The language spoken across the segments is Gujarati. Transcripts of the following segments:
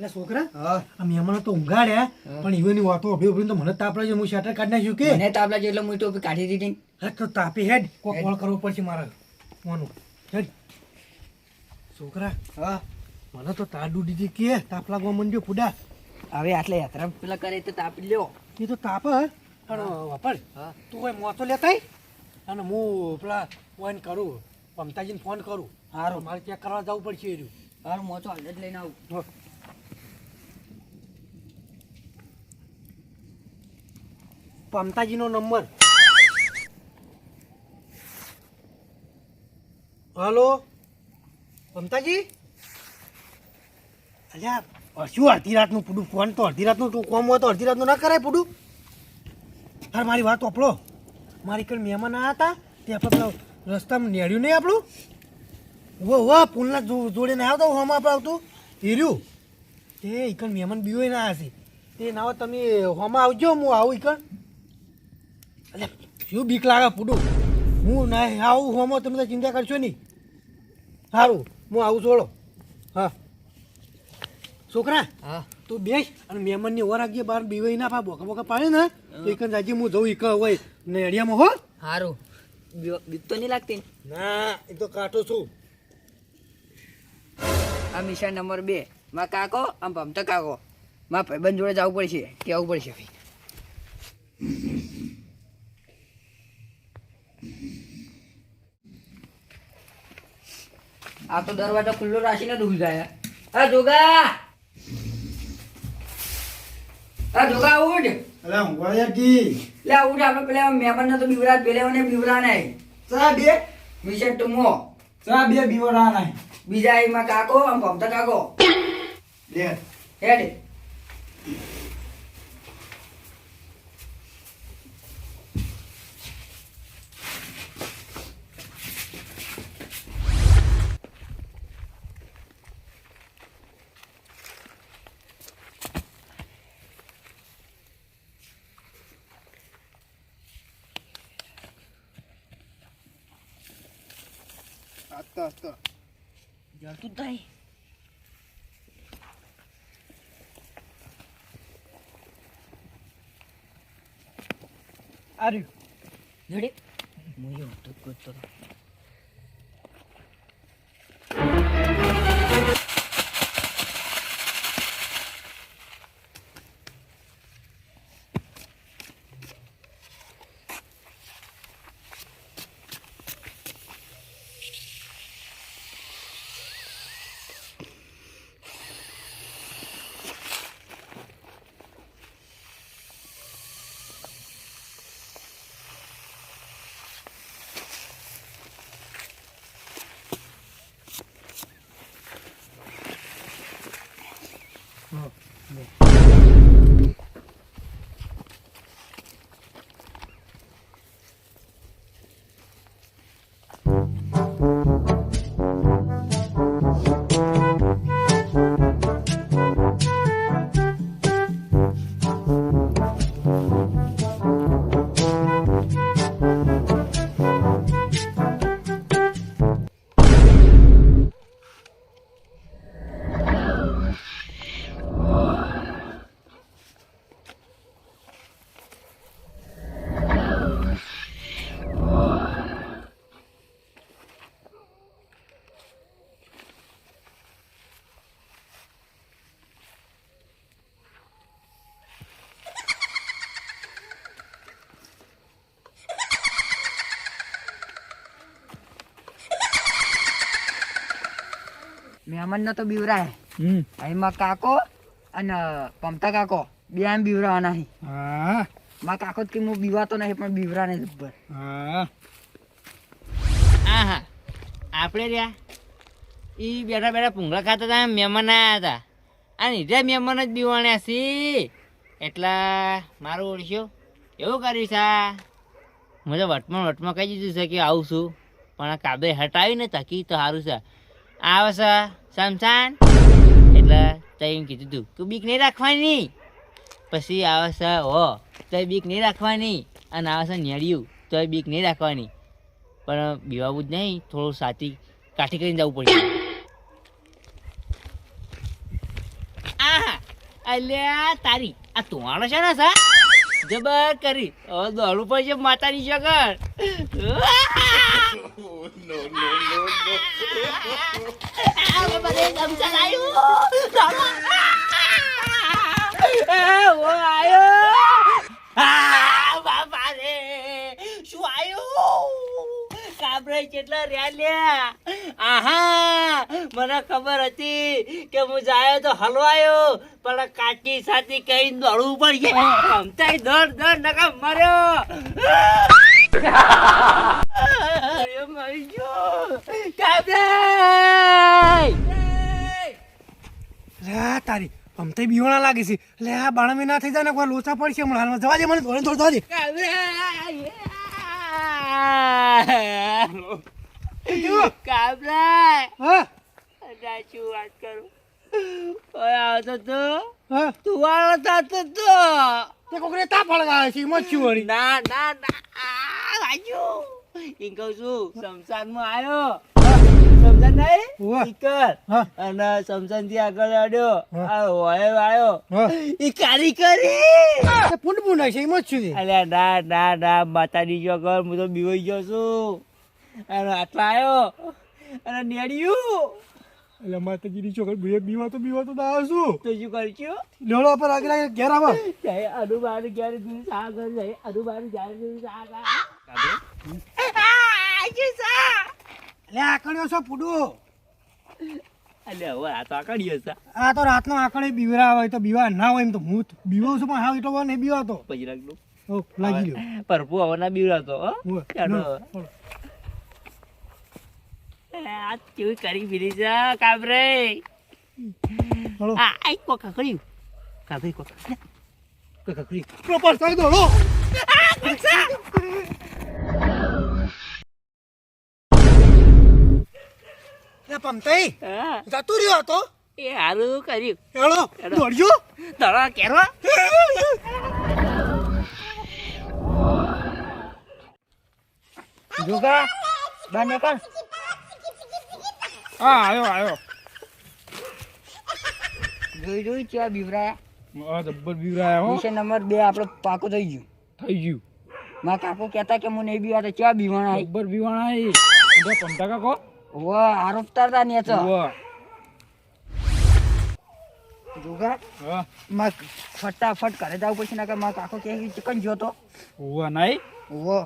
એટલે છોકરા આ મહેમાનો તો ઊંઘાડ્યા પણ ઈવોની વાતો અભી ઊભી તો મને તાપ લાગ્યો હું શટર કાઢી નાખ્યું કે? મને તાપલા એટલે હું ટોપી કાઢી દીધી. હા તો તાપી હેડ. કોઈ કોલ કરવો પડશે મારે. મોનું હેડ. છોકરા હા. મને તો તાડું દીધી કે? તાપ લાગવા માંડ્યો ફૂડા હવે આટલે યાત્રા પેલા કરે તો તાપી લ્યો. એ તો તાપ હે. પણ વાપર. તું કોઈ મોતો લેતાય. અને હું પેલા ફોન કરું. પમતાજીને ફોન કરું. હારું. મારે ચેક કરવા જવું પડશે એર્યું. હારું મોચો હાલ જ લઈને આવું. હો. મમતાજીનો નંબર. હલો? પમતાજી? અલ્યા શું અડધી રાતનું પૂડું, ફોન તો અડધી રાતનું તું કોમ હોય તો અડધી રાતનું ના કરાય પૂડું? તાર મારી વાત ઓપડો મારી કઈ મહેમાન આવ્યા હતા, તે આપણે પેલા રસ્તામાં નેડ્યું નહીં આપણું? વો વો પુલના જોડે ના આવતો હોમ આપણે આવતું? હીર્યું. તે ઈકણ મહેમાન બીઓ ના હશે તે ના તમે હોમાં આવજો, હું આવું અલ્યા શું બીક લાગે પૂડું? હું ના આવું હોમો તમે તો ચિંતા કરશો નહીં. સારું હું આવું છોડો. હા. છોકરા હા. તું બેસ અને મહેમાનની ઓર આગી બાર બીવાઈ ના પા બોકા બોકા પાડે ને. તો ઈકણ જાજી હું જઉં એક હોય ને નેડિયામાં હો. સારું બીક બીક તો નહીં લાગતી ના? એ તો કાઢો છું. આ મિશન નંબર બે. માં કાકો આમ ભમતા કાકો. માં ભાઈબંધ જોડે જવું પડશે કહેવું પડશે? ભાઈ આ તો દરવાજો ખુલ્લો રાખીને ડૂબી ગયા. હા જોગા! હા જોગા ઉઠ. અરે ઊંઘવા કી? લે ઉઠ આપણે પેલા મહેમાન તો બીવરા પેલા ને બીવરા નહીં. ચા બે? મિશન ટુમો ચા બે બીવરા નહીં. બીજા એમાં કાકો આમ ભમતા કાકો. લે. હેડ. આસ્તો આસ્તો જતું જ નહીં આર્યું જડે હું એવું તો નો તો બીવરાય. હમ. એમાં કાકો અને પમતા કાકો બે આમ બીવરાવાના હી. હા. મા કાકો જ કે હું બીવાતો નહીં પણ બીવરા ને જબ્બર હા. આહા આપણે રહ્યા. એ બેઠા બેઠા પૂંગળા ખાતા હતા મહેમાન આવ્યા હતા. અને જે મહેમાન જ બીવાણ્યા છે. એટલા મારું ઓળખ્યો. એવું કર્યું છે મેં તો વટમાં વટમાં કહી દીધું છે કે આવું છું. પણ આ કાબે હટાવીને તકી તો સારું છે. આવે છે શમશાન? એટલે તઈ કીધું તું તું બીક નહીં રાખવાની. પછી આવે છે હો તો બીક નહીં રાખવાની. અને આવે છે નેડિયું તો બીક નહીં રાખવાની. પણ બીવાવું જ નહીં, થોડું સાથી કાઠી કરીને જવું પડશે. અલ્યા, તારી, આ તુવાણો છે ને સર જબર કરી. હવે દોડવું પડશે માતાની જગર કેટલા રહ્યા લ્યા આહા મને ખબર હતી કે હું જાય તો હલવાયો પણ કાચી સાચી કઈ દોડવું પડશે અમતાય દોડ દોડ નકા મર્યો આ તારી અમતે બીવાણા લાગે છે. લે આ બાણમે ના થઈ જાય ને કોઈ લોચા પડશે હમણાં. હાલમાં જવા દે મને થોડે થોડે જવા દે. કાબરા હા? સાચું વાત કરું. ઓય આવતો તો તું. વાળો થતો તો તે કોકરે તાપ હળગાવે છે જ વળી? ના ના ના. રાજુ. એમ કહું છું સમસાનમાં આવ્યો સમજાન નહીં હા અને શમશાનથી આગળ આડ્યો હા. આ હોય આવ્યો ઈ કારી કરી તે પૂંડ પૂંડ છે એમાં જ છું. અલ્યા ના ના ના માતાજી જો ઘર હું તો બીવાઈ ગયો છું અને આટલા આવ્યો અને નેડ્યું એટલે માતાજીની છોકરી બે બીવા તો બીવા તો ના આવશું તો શું કરશું લેવડો પર આગળ આગળ ઘેર આવા જય અનુબાર ઘેર સાગર જય અનુબાર ઘેર સાગર લે આકડ્યો છો પૂડું અલ્યા હવે આ તો આકડ્યો છે આ તો રાતનો આકડે બીવરા હોય તો બીવા ના હોય એમ તો હું બીવું છું પણ એટલો નહીં બીવાતો પછી રાખલું ઓ લાગી ગયો પરપુ હવે ના હો. ચાલો. આ કેવી કરી પીધી છે કાબરે. આ આઈ કોકા કર્યું કાબરે કોકા કોકા પ્રોપર સાઈ દો પમતાઈ જતું રહ્યો હતો એ હારું કર્યું. હેલો. દોડજો તળા કેરો. જોગા બને કર હા આવ્યો આવ્યો. જોઈ જોઈ ચા બીવરાયા. આ જબ્બર બીવરાયા હો. વિષય નંબર બે આપણો પાકો થઈ ગયું. થઈ ગયું. મા કાકો કહેતા કે મુ નહીં બીવા તો ચા બીવાણા જબ્બર બીવાણા એ બધા પમતા કાકો વાહ આરોપતા હતા ને તો વાહ જોગા માં ફટાફટ ઘરે જવું પડશે ને કે મારા કાકો કહે કે ચિકન જોતો વાહ નહીં વો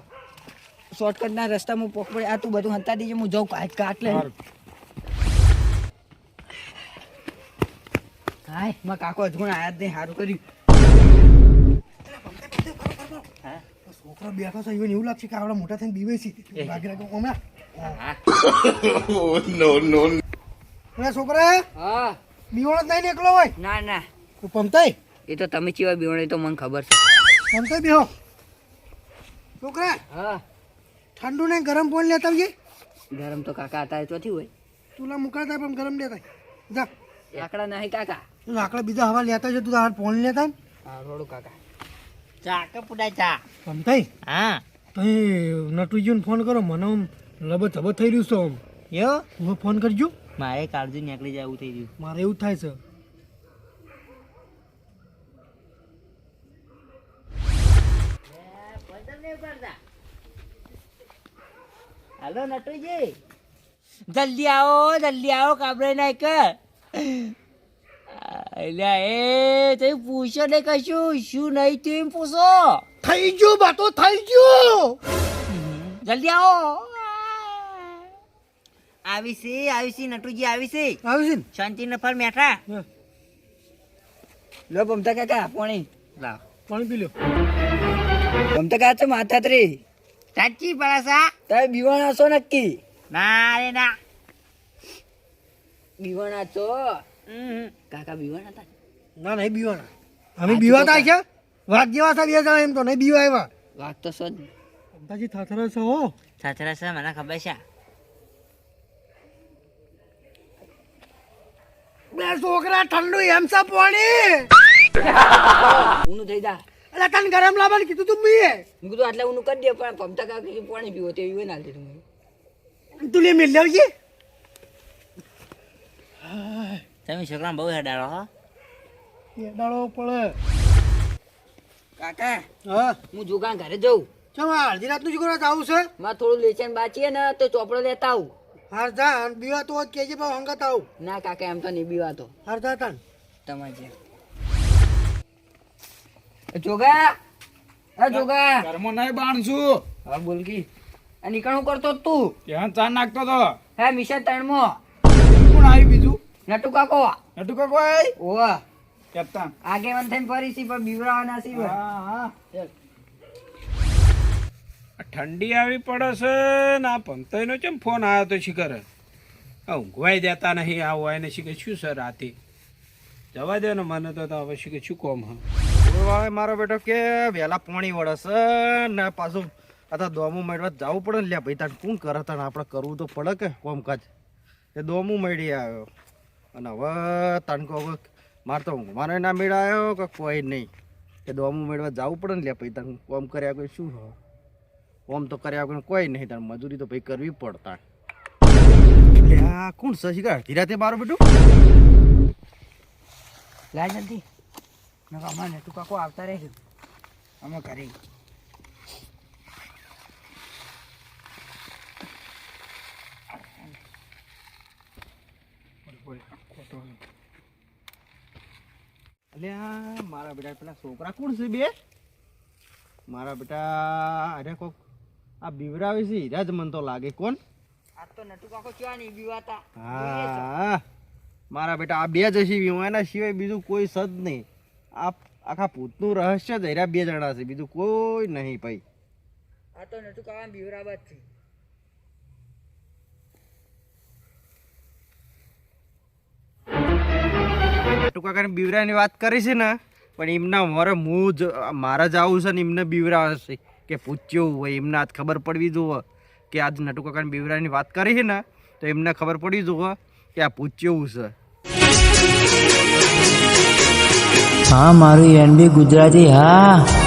શોર્ટકટ ના રસ્તામાં પોકડે આ તું બધું હંતા દેજે હું જાઉં કાટ કાટ લે. હાય મારા કાકો હજુ આયા જ નહીં સારું કર્યું છોકરો બેઠો છે એવું એવું લાગશે કે આવડા મોટા થઈને બીવે છે. લાગી રાખો હમણાં અરે છોકરા હા. બીવણ જ નહીં ને એકલો હોય. ના ના. તું પમતાઈ એ તો તમે ચીવા બીવણ તો મને ખબર છે. પમતાઈ બેહો. છોકરા હા. ઠંડુ ને ગરમ પાણી લેતા આવજે. ગરમ તો કાકા હતા ચોથી હોય. તુલા મુકાતા પણ ગરમ લેતા જા. લાકડા નહીં કાકા. તું આકડા બીજા હવા લેતા છે તું તાર પાણી લેતા ને. હા રોડું કાકા. ચા કે ચા હા. નટુજીને ફોન કરો મને આમ લબત હબત થઈ રહ્યું છે આમ. યો? હવે ફોન કરજો. મારે કાળજી નીકળી જાય એવું થઈ ગયું. મારે એવું થાય છે. હાલો નટુજી. જલ્દી આવો જલ્દી આવો કાબરે નાય કર. એટલે એ પૂછો ને કશું શું નહીં તું પૂછો. થઈ ગયું બાતો થઈ ગયું. જલ્દી આવો. આવી છે આવી છે નટુજી આવી છે. આવ્યું છે ને? શાંતિ નફર મેઠા. લો બમતા કાકા પાણી. લાવ. પાણી પી લો બમતા કાકા છે માથા ત્રી. સાચી પડાસા તમે બીવાણા છો નક્કી? ના રે ના. બીવાણા છો. કાકા બીવાણા હતા? ના નહીં બીવાના. અમે બીવાતા છે વાત જેવા છે બે એમ તો નહીં બીવા આવ્યા. વાત તો સજ. અંબાજી થાથરા છે હો. થાથરા છે મને ખબર છે. બે છોકરા ઠંડુ એમ છે પાણી. ઊનું થઈ જા. એટલે તને ગરમ લાવવાનું કીધું તું મીએ હું કીધું આટલા ઊનું કરી દે પણ પમતા કાકી પાણી પીવો તે એવું ના લીધું મેં તું લે મિલ લેવજી. તમે છોકરા બહુ હેડાડો હો એડાડો પડે કાકા હા હું જોગા ઘરે જઉં ચમ આ અડધી રાતનું શું આવું જાવું છે માં થોડું લેચન બાચીએ ને તો ચોપડો લેતા આવું હાર જા અને બીવા તો કેજી ભાવ હંગત આવું ના કાકા એમ તો નહીં બીવાતો હાર જા તાન તમારે જોગા હા જોગા ઘરમાં નહીં બાણશું હા બોલ કી આ નીકળવું કરતો તું ત્યાં ચા નાખતો તો હે મિશન ત્રણમાં નટુ કાકો. નટુ કાકો ઓવા કેપ્ટન. આગેવાન થઈને ફરી છી પણ બીવરાવાના હા. હા ઠંડી આવી પડે છે ને આ પંતઈનો ચમ ફોન આવ્યો તો શિખર? આ ઊંઘવાય દેતા નહીં આવો હોય ને શીખે શું સર રાતે? જવા દે ને મને તો તો હવે શીખે શું કોમ હવે મારો બેટો કે વહેલા પાણી વળસ ને પાછું આ તો દોમું મેળવા જવું પડે ને લ્યા ભાઈ તાર કોણ કરે તને? આપણે કરવું તો પડે કે કોમકાજ? એ દોમું મેળી આવ્યો. અને હવે તને હવે મારે તો ઊંઘવાનો ના મેળ આવ્યો કે કોઈ નહીં. કે દોમું મેળવા જવું પડે ને લે પછી તને કોમ કર્યા કોઈ શું હો? કોમ તો કર્યા કોઈ કોઈ નહીં, તને મજૂરી તો ભાઈ કરવી પડતા લ્યા કોણ સસી કા અડધી રાતે મારો બેટું? લાય જલ્દી નકા અમારે નટુ કાકો આવતા રહે અમે ઘરે. અલ્યા મારા બેટા પેલા છોકરા કોણ છે બે? મારા બેટા અરે કોક આ બીવરાવે છે હીરા જ મન તો લાગે. કોણ? આ તો નટુ કાકો ક્યાં નહીં બીવાતા? હા. મારા બેટા આ બે જ હશે એના સિવાય બીજું કોઈ સદ નહીં. આ આખા ભૂતનું રહસ્ય જ હીરા બે જણા છે. બીજું કોઈ નહીં ભાઈ. આ તો નટુ કાકા બીવરાવા જ છે. ટૂંકા બીવરાની વાત કરી છે ને, પણ એમના મારે હું જ, મારા જ આવું છે ને, એમને બીવરા હશે કે પૂછ્યું હોય, એમને આજ ખબર પડવી જોવે. કે આજ નટુ કાકાની બીવરાની વાત કરી છે ને, તો એમને ખબર પડી જોવે કે આ પૂછ્યું છે. હા, મારું એનબી ગુજરાતી, હા.